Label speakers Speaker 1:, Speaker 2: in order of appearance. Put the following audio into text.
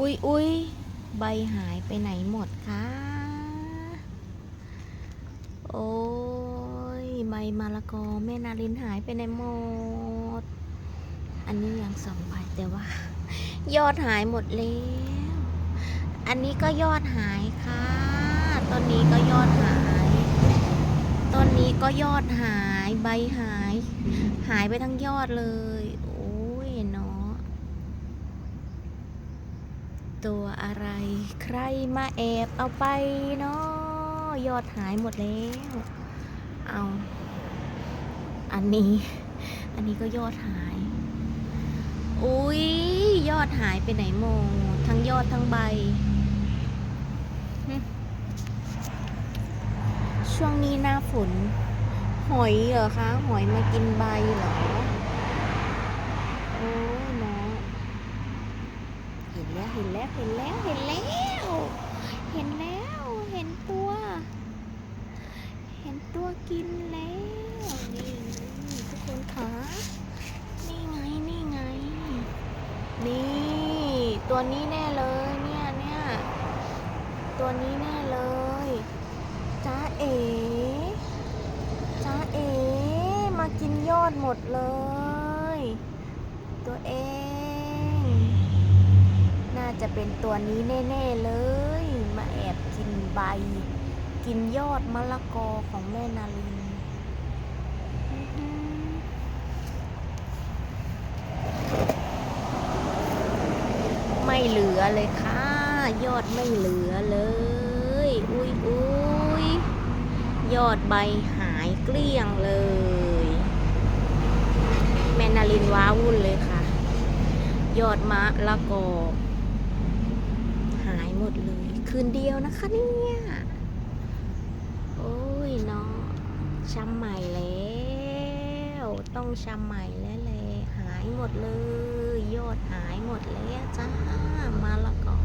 Speaker 1: อุ้ยอุ้ยใบหายไปไหนหมดคะ โอ้ยใบมะละกอแม่นารินหายไปไหนหมด อันนี้ยังสองใบแต่ว่า ยอดหายหมดแล้ว อันนี้ก็ยอดหายค่ะ ต้นนี้ก็ยอดหาย ต้นนี้ก็ยอดหาย ใบหาย หายไปทั้งยอดเลย โอ้ยเนาะ ตัวอะไร ใครมาแอบเอาไปเนาะยอดหายหมดแล้ว เอา อันนี้ อันนี้ก็ยอดหาย อุ้ยยอดหายไปไหนโมทั้งยอดทั้งใบ ช่วงนี้หน้าฝน หอยเหรอคะ หอยมากินใบเหรอ โอ้ยเนาะ เห็นแล้วเห็นแล้วเห็นแล้วเห็นแล้ว เห็นแล้วเห็นตัว เห็นตัวกินแล้วนี่ทุกคนคะนี่ไงนี่ไง นี่ ตัวนี้แน่เลยเนี่ยเนี่ยตัวนี้แน่เลยจ้าเอ๋จ้าเอ๋มากินยอดหมดเลย ตัวเอง เป็นตัวนี้แน่ๆเลย มาแอบกินใบ กินยอดมะละกอของแม่นาลินไม่เหลือเลยค่ะ ยอดไม่เหลือเลย อุ้ยอุ้ยยอดใบหายเกลี้ยงเลย แม่นาลินว้าวุ่นเลยค่ะ ยอดมะละกอายหมดเลย คืนเดียวนะคะเนี่ย โอ้ยเนาะช้ำใหม่แล้ว ต้องช้ำใหม่แล้วแหละหายหมดเลย ยอดหายหมดแล้วจ้ามาละกอ